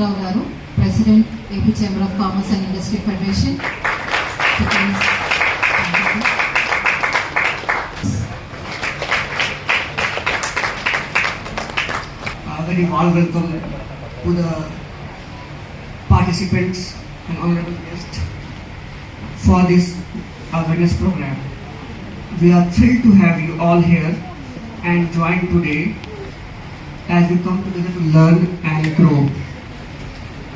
Rao garu president AP chamber of commerce and industry federation A very warm welcome to the participants and honorable guests for this awareness program. We are thrilled to have you all here and join today as we come together to learn and grow.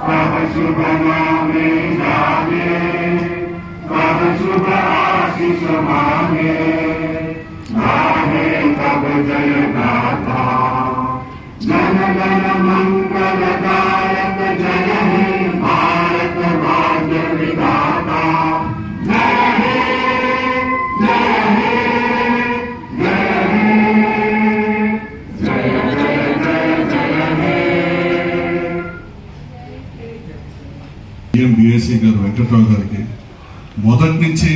सब शुभ नामे जागे सब शुभ आशीष मांगे CM గారు వెంకట్రావు గారికి మొదటి నుంచి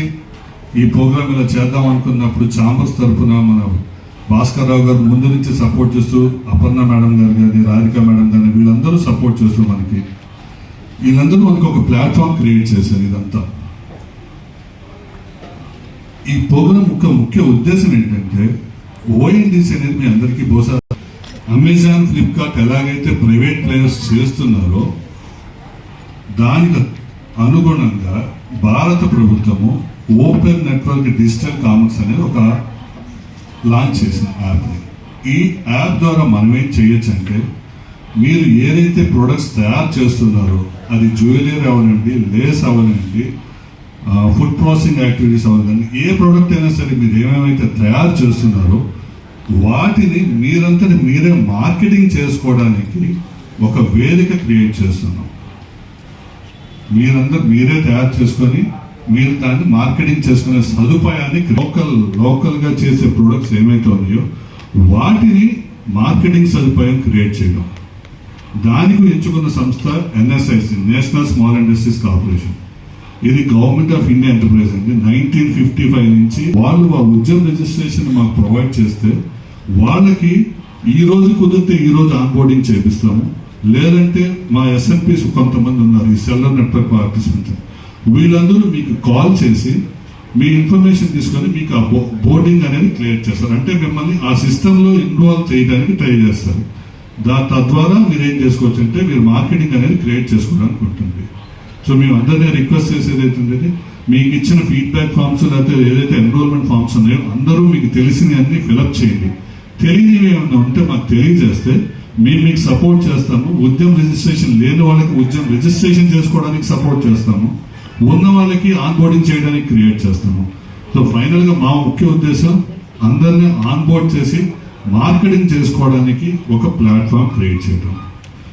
ఈ programme ఇలా చేద్దాం అనుకున్నప్పుడు చాంబర్స్ తరఫున మన భాస్కర్ రావు గారు ముందు నుంచి సపోర్ట్ చేస్తూ అపర్ణ మేడం గారు కానీ రాధిక మేడం కానీ వీళ్ళందరూ సపోర్ట్ చేస్తూ మనకి వీళ్ళందరూ మనకు ఒక ప్లాట్ఫామ్ క్రియేట్ చేశారు ఇదంతా. ఈ ప్రోగ్రామ్ ఒక ముఖ్య ఉద్దేశం ఏంటంటే ఓఎన్డీసీ అనేది మీ అందరికీ బహుశా అమెజాన్ ఫ్లిప్కార్ట్ ఎలాగైతే ప్రైవేట్ ప్లేయర్స్ చేస్తున్నారో దానికి అనుగుణంగా భారత ప్రభుత్వము ఓపెన్ నెట్వర్క్ డిజిటల్ కామర్స్ అనేది ఒక లాంచ్ చేసిన యాప్ని ఈ యాప్ ద్వారా మనం ఏం చేయొచ్చు అంటే మీరు ఏదైతే ప్రొడక్ట్స్ తయారు చేస్తున్నారో అది జ్యువెలరీ అవనండి లేస్ అవనండి ఫుడ్ ప్రాసెసింగ్ యాక్టివిటీస్ అవ్వదండి ఏ ప్రోడక్ట్ అయినా సరే మీరు ఏమేమైతే తయారు చేస్తున్నారో వాటిని మీరంతటి మీరే మార్కెటింగ్ చేసుకోవడానికి ఒక వేదిక క్రియేట్ చేస్తున్నాం. మీరందరూ మీరే తయారు చేసుకొని మీరు దాన్ని మార్కెటింగ్ చేసుకునే సదుపాయాన్ని లోకల్ లోకల్గా చేసే ప్రొడక్ట్స్ ఏమైతే ఉన్నాయో వాటిని మార్కెటింగ్ సదుపాయం క్రియేట్ చేయడం. దానికి ఎంచుకున్న సంస్థ NSIC national small industries corporation. ఇది గవర్నమెంట్ ఆఫ్ ఇండియా ఎంటర్ప్రైజ్ అండి. నైన్టీన్ ఫిఫ్టీ ఫైవ్ నుంచి వాళ్ళు ఆ ఉద్యమ రిజిస్ట్రేషన్ మాకు ప్రొవైడ్ చేస్తే వాళ్ళకి ఈ రోజు కుదిరితే ఈ రోజు ఆన్బోర్డింగ్ చేపిస్తాము. లేదంటే మా ఎస్ఎంపీస్ కొంతమంది ఉన్నారు ఈ సెల్లర్ నెట్వర్క్ పార్టిసిపెంట్స్ వీళ్ళందరూ మీకు కాల్ చేసి మీ ఇన్ఫర్మేషన్ తీసుకొని మీకు ఆ బో- బోర్డింగ్ అనేది క్లియర్ చేస్తారు. అంటే మిమ్మల్ని ఆ సిస్టంలో ఇన్వాల్వ్ చేయడానికి ట్రై చేస్తారు. దా తద్వారా మీరు ఏం చేసుకోవచ్చు అంటే మీరు మార్కెటింగ్ అనేది క్రియేట్ చేసుకోవడానికి ఉంటుంది. సో మేము అందరినీ రిక్వెస్ట్ చేసేది ఏంటంటే మీకు ఇచ్చిన ఫీడ్బ్యాక్ ఫామ్స్ లేకపోతే ఏదైతే ఎన్రోల్మెంట్ ఫామ్స్ ఉన్నాయో అందరూ మీకు తెలిసినవి అన్నీ ఫిలప్ చేయండి. తెలియనివి ఏమైనా ఉంటే మాకు తెలియజేస్తే మేము మీకు సపోర్ట్ చేస్తాము. ఉద్యమ రిజిస్ట్రేషన్ లేని వాళ్ళకి ఉద్యమ రిజిస్ట్రేషన్ చేసుకోవడానికి సపోర్ట్ చేస్తాము. ఉన్న వాళ్ళకి ఆన్బోర్డింగ్ చేయడానికి క్రియేట్ చేస్తాము. సో ఫైనల్గా మా ముఖ్య ఉద్దేశం అందరినీ ఆన్బోర్డ్ చేసి మార్కెటింగ్ చేసుకోవడానికి ఒక ప్లాట్ఫామ్ క్రియేట్ చేయడం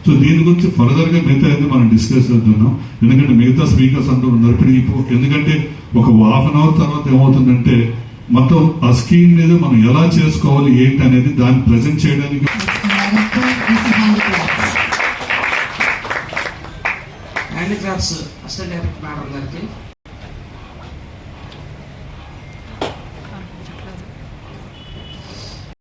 సో దీని గురించి ఫర్దర్గా మిగతా అయితే మనం డిస్కస్ చేద్దాం. ఎందుకంటే మిగతా స్పీకర్స్ అందరూ ఉన్నారు. ఇప్పుడు ఎందుకంటే ఒక హాఫ్ అన్ అవర్ తర్వాత ఏమవుతుందంటే మొత్తం ఆ స్కీమ్ మీద మనం ఎలా చేసుకోవాలి ఏంటి అనేది దాన్ని ప్రజెంట్ చేయడానికి హ్యాండిక్రాఫ్ట్స్ అసిస్టెంట్ డైరెక్టర్ మేడం గారికి